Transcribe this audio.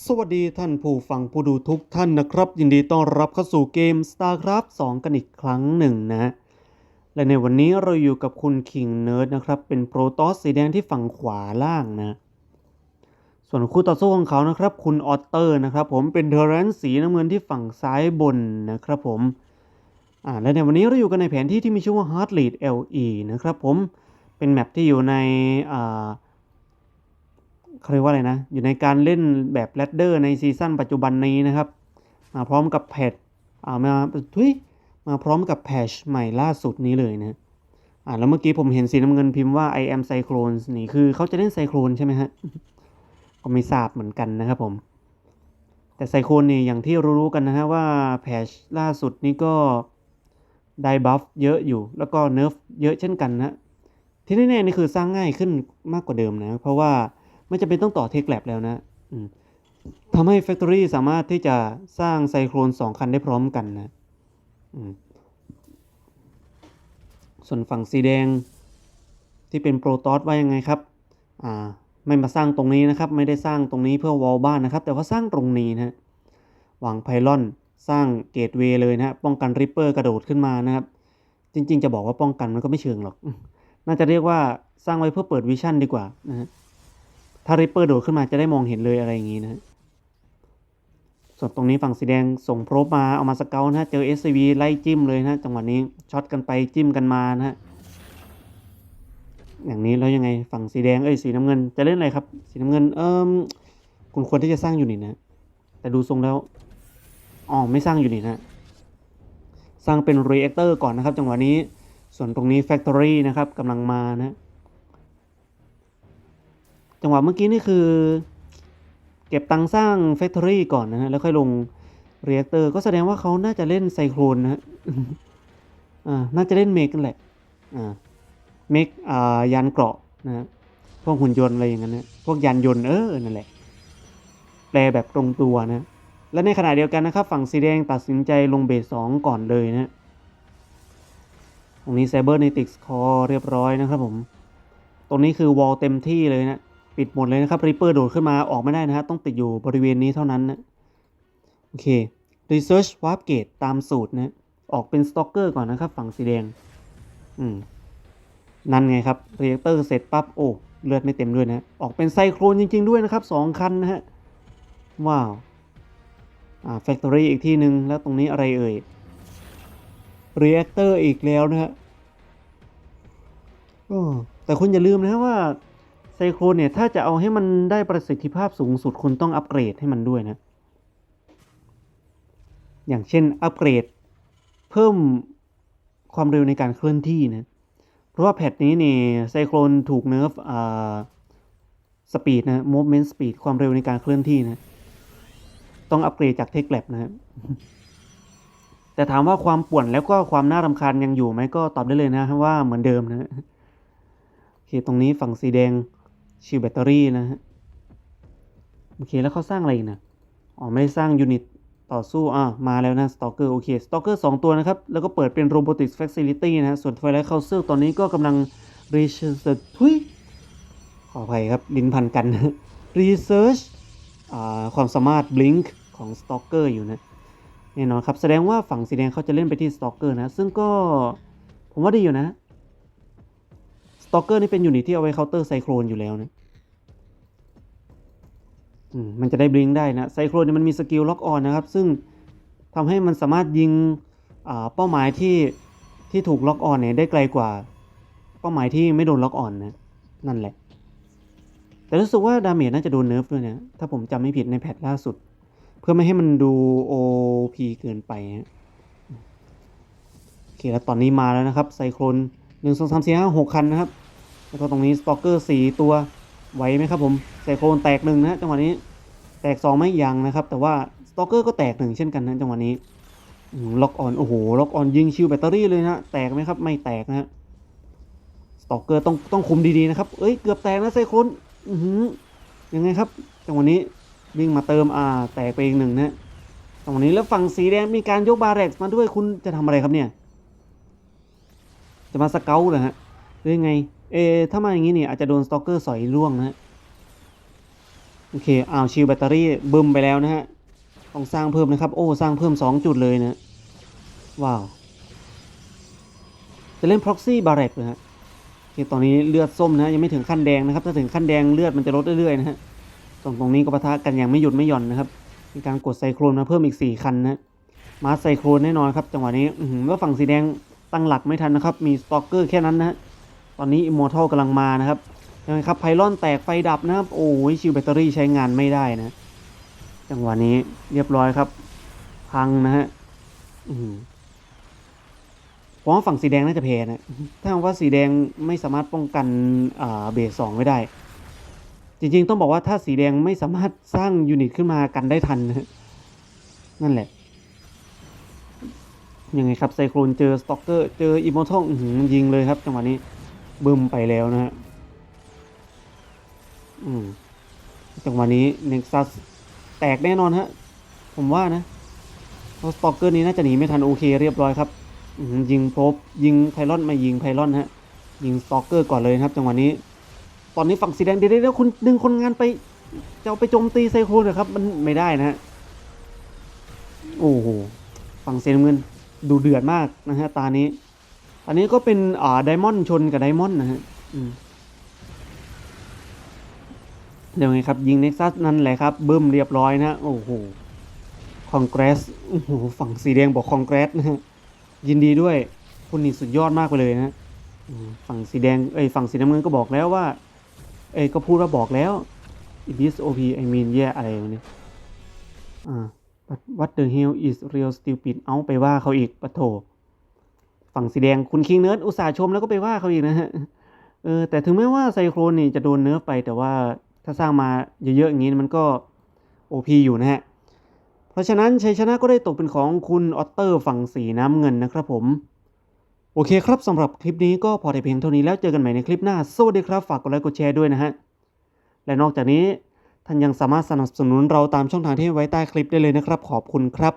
สวัสดีท่านผู้ฟังผู้ดูทุกท่านนะครับ ยินดีต้อนรับเข้าสู่เกม StarCraft 2 กันอีกครั้งหนึ่งนะ และในวันนี้เราอยู่กับคุณ King Nerd นะครับ เป็นโปรตอสสีแดงที่ฝั่งขวาล่างนะ ส่วนคู่ต่อสู้ของเขานะครับ คุณออตเตอร์นะครับ ผมเป็นเทอร์เรนสีน้ำเงินที่ฝั่งซ้ายบนนะครับผมอ่าและในวันนี้เราอยู่กันในแผนที่ที่มีชื่อว่า Heartlead LE นะครับผมเป็นแมปที่อยู่ในอ่า เขาเรียกว่าอะไรนะ อยู่ในการเล่นแบบแรดเดอร์ในซีซั่นปัจจุบันนี้นะครับ มาพร้อมกับแพทอ่ามาทุยมาพร้อมกับแพชใหม่ล่าสุดนี้เลยนะอ่าแล้วเมื่อกี้ผมเห็นสีน้ำเงินพิมพ์ว่า I am Cyclone นี่คือเขาจะเล่นไซโคลนใช่ไหมฮะก็ไม่ทราบเหมือนกันนะครับผม แต่ไซโคลนนี่อย่างที่รู้ๆกันนะฮะว่าแพชล่าสุดนี้ก็ได้บัฟเยอะอยู่ แล้วก็เนิร์ฟเยอะเช่นกันนะที่แน่ๆนี่คือสร้างง่ายขึ้นมากกว่าเดิมนะ เพราะว่า ไม่จำเป็นต้องต่อเทคแลบแล้วนะทำให้ Factory สามารถที่จะสร้างไซโครนสองคันได้พร้อมกันนะส่วนฝั่งสีแดงที่เป็นโปรตอสว่ายังไงครับอ่าไม่มาสร้างตรงนี้นะครับ ไม่ได้สร้างตรงนี้เพื่อวอลบ้านนะครับ แต่ว่าสร้างตรงนี้นะวางไพลอนสร้างเกตเวย์เลยนะฮะป้องกันริปเปอร์กระโดดขึ้นมานะครับ จริง ๆ จะบอกว่าป้องกันมันก็ไม่เชิงหรอก น่าจะเรียกว่าสร้างไว้เพื่อเปิดวิชั่นดีกว่านะฮะ ถ้าริปเปอร์โดดขึ้นมาจะได้มองเห็นเลยอะไรอย่างนี้นะส่วนตรงนี้ฝั่งสีแดงส่งโพรบมาเอามาสเกลนะฮะเจอ SCV ไล่จิ้มเลยนะจังหวะนี้ช็อตกันไปจิ้มกันมานะฮะอย่างนี้แล้วยังไงฝั่งสีแดงเอ้ยสีน้ำเงินจะเล่นอะไรครับ สีน้ำเงินเอิมคุณควรที่จะสร้างอยู่นี่นะ แต่ดูทรงแล้วอ๋อไม่สร้างอยู่นี่นะ สร้างเป็น reactor ก่อนนะครับ จังหวะนี้ส่วนตรงนี้ factory นะครับกำลังมานะ จังหวะเมื่อกี้นี่คือ เก็บตังสร้าง Factory ก่อนนะฮะ แล้วค่อยลง Reactor ก็แสดงว่าเขาน่าจะเล่นไซโครนนะฮะอ่าน่าจะเล่นเมกกันแหละอ่าเมกอ่ายานเกราะนะฮะพวกหุ่นยนต์อะไรอย่างนั้นนะพวกยานยนต์เออนั่นแหละ แปลแบบตรงตัวนะ และในขณะเดียวกันนะครับ ฝั่งสีแดงตัดสินใจลงเบสสองก่อนเลยนะตรงนี้ Cybernetics Core เรียบร้อยนะครับผม ตรงนี้คือวอลเต็มที่เลยนะ ปิดหมดเลยนะครับริปเปอร์โดดขึ้นมาออกไม่ได้นะฮะต้องติดอยู่บริเวณนี้เท่านั้นนะโอเค Research Warp Gate ตามสูตรนะออกเป็น Stalker ก่อนนะครับ ฝั่งสีแดง อืม นั่นไงครับ Reactor เสร็จปั๊บ โอ้ เลือดไม่เต็มด้วยนะ ออกเป็นไซโครนจริง ๆ ด้วยนะครับสองคันนะฮะ ว้าว อ่า Factory อีกที่หนึ่งแล้วตรงนี้อะไรเอ่ย Reactor อีกแล้วนะฮะแต่คุณอย่าลืมนะว่า โครนเนี่ย ถ้าจะเอาให้มันได้ประสิทธิภาพสูงสุดคุณต้องอัปเกรดให้มันด้วยนะ อย่างเช่นอัปเกรด เพิ่มความเร็วในการเคลื่อนที่นะ เพราะว่าแพทนี้เนี่ยไซโครนถูกเนิร์ฟอ่าสปีดนะ movement speed ความเร็วในการเคลื่อนที่นะ ต้องอัปเกรดจากเทคแลบนะแต่ถามว่าความป่วนแล้วก็ความน่ารำคาญยังอยู่ไหมก็ตอบได้เลยนะว่าเหมือนเดิมนะโอเคตรงนี้ฝั่งสีแดง ชิลแบตเตอรี่นะฮะโอเคแล้วเขาสร้างอะไรอีกนะอ๋อไม่ได้สร้างยูนิตต่อสู้อ่ามาแล้วนะสตอกเกอร์โอเคสตอกเกอร์สองตัวนะครับ แล้วก็เปิดเป็น Robotics Facility นะฮะส่วน Twilight Council ตอนนี้ก็กำลัง Research ทุยขออภัยครับลิ้นพันกัน Research อ่าความสามารถ Blink ของ Stalker อยู่นะแน่นอนครับ แสดงว่าฝั่งสีแดงเขาจะเล่นไปที่ Stalker นะ ซึ่งก็ผมว่าดีอยู่นะ ตอกเกอร์นี่เป็นยูนิตที่เอาไว้เคาน์เตอร์ไซโครนอยู่แล้วนะมันจะได้บลิงได้นะไซโครนเนี่ยมันมีสกิลล็อกออนนะครับ ซึ่งทำให้มันสามารถยิงอ่าเป้าหมายที่ที่ถูกล็อกออนเนี่ยได้ไกลกว่า เป้าหมายที่ไม่โดนล็อกออนนะนั่นแหละ แต่รู้สึกว่าดาเมจน่าจะโดนเนิร์ฟด้วยนะถ้าผมจำไม่ผิดในแพทล่าสุด เพื่อไม่ให้มันดู OP เกินไปนะโอเคแล้วตอนนี้มาแล้วนะครับไซโครนหนึ่งสองสามสี่ห้าหกคันนะครับ แล้วก็ตรงนี้สตอกเกอร์สี่ตัวไหวไหมครับผมไซโครนแตกหนึ่งนะฮะจังหวะนี้แตกสองไม่ยังนะครับ แต่ว่าสตอกเกอร์ก็แตกหนึ่งเช่นกันนะจังหวะนี้ล็อกออนโอ้โหล็อกออนยิงชิวแบตเตอรี่เลยนะแตกไหมครับไม่แตกนะฮะสตอกเกอร์ต้องต้องคุมดีๆนะครับเอ้ยเกือบแตกนะไซโครนอือหือยังไงครับจังหวะนี้วิ่งมาเติมอ่าแตกไปอีกหนึ่งนะจังหวะนี้แล้วฝั่งสีแดงมีการยกบาเร็กมาด้วยคุณจะทำอะไรครับเนี่ย จะมาสเกลเหรอฮะหรือยังไง เอถ้ามาอย่างนี้เนี่ยอาจจะโดนสตอกเกอร์สอยล่วงนะฮะโอเคอ้าวชิลแบตเตอรี่บึมไปแล้วนะฮะต้องสร้างเพิ่มนะครับ โอ้สร้างเพิ่ม 2 จุดเลยนะว้าวจะเล่น proxy barret นะฮะโอเคตอนนี้เลือดส้มนะยังไม่ถึงขั้นแดงนะครับถ้าถึงขั้นแดงเลือดมันจะลดเรื่อยๆนะฮะตรงตรงนี้ก็ปะทะกันอย่างไม่หยุดไม่หย่อนนะครับ มีการกดไซโครนมาเพิ่มอีก 4 คันนะมาไซโครนแน่นอนครับจังหวะนี้อื้อหือว่าฝั่งสีแดงตั้งหลักไม่ทันนะครับ มีสตอกเกอร์แค่นั้นนะฮะ อนนี้อิมมอร์ทัลกำลังมานะครับยังไงครับไพลอนแตกไฟดับนะครับ โอ้ยชิลแบตเตอรี่ใช้งานไม่ได้นะ จังหวะนี้เรียบร้อยครับ พังนะฮะผมว่าฝั่งสีแดงน่าจะแพ้นะ ถ้าว่าสีแดงไม่สามารถป้องกันเบสสองไว้ได้ จริงๆ ต้องบอกว่าถ้าสีแดงไม่สามารถสร้างยูนิตขึ้นมากันได้ทันนะนั่นแหละ ยังไงครับไซโครนเจอสต็อกเกอร์ เจออิมมอร์ทัลยิงเลยครับ จังหวะนี้ บึมไปแล้วนะฮะอืมจังหวะนี้เน็กซัสแตกแน่นอนฮะ ผมว่านะเพรสต็อกเกอร์นี้น่าจะหนีไม่ทันโอเคเรียบร้อยครับยิงโพบยิงไพลอนมายิงไพลอนฮะ ยิงสต็อกเกอร์ก่อนเลยครับจังหวะนี้ ตอนนี้ฝั่งสีแดงเดี๋ยวเดี๋ยวคุณดึงคนงานไปจะเอาไปโจมตีไซโครนเหรอครับ มันไม่ได้นะฮะโอ้โหฝั่งเซนเงินดูเดือดมากนะฮะตานี้ อันนี้ก็เป็นอ่าไดมอนด์ชนกับไดมอนด์นะฮะเดี๋ยวไงครับ ยิงเน็กซัสนั่นแหละครับบึ้มเรียบร้อยนะ โอ้โหคอนเกรสโอ้โหฝั่งสีแดงบอกคอนเกรสนะฮะยินดีด้วยคุณนี่สุดยอดมากไปเลยนะฝั่งสีแดงเอ้ยฝั่งสีน้ำเงินก็บอกแล้วว่า เอ้ยก็พูดว่าบอกแล้ว it is OP I mean yeah อะไรวะเนี่ยอ่า but what the hell is real stupid เอาไปว่าเขาอีกปะโถ ฝั่งสีแดงคุณคิงเนิร์ดอุตส่าห์ชมแล้วก็ไปว่าเขาอีกนะฮะเออแต่ถึงแม้ว่าไซโครนนี่จะโดนเนิร์ฟไปแต่ว่าถ้าสร้างมาเยอะๆอย่างนี้มันก็ OP อยู่นะฮะเพราะฉะนั้นชัยชนะก็ได้ตกเป็นของคุณออตเตอร์ฝั่งสีน้ำเงินนะครับผม โอเคครับสำหรับคลิปนี้ก็พอแต่เพียงเท่านี้แล้วเจอกันใหม่ในคลิปหน้า สวัสดีครับ ฝากกดไลค์กดแชร์ด้วยนะฮะ และนอกจากนี้ท่านยังสามารถสนับสนุนเราตามช่องทางที่ไว้ใต้คลิปได้เลยนะครับ ขอบคุณครับ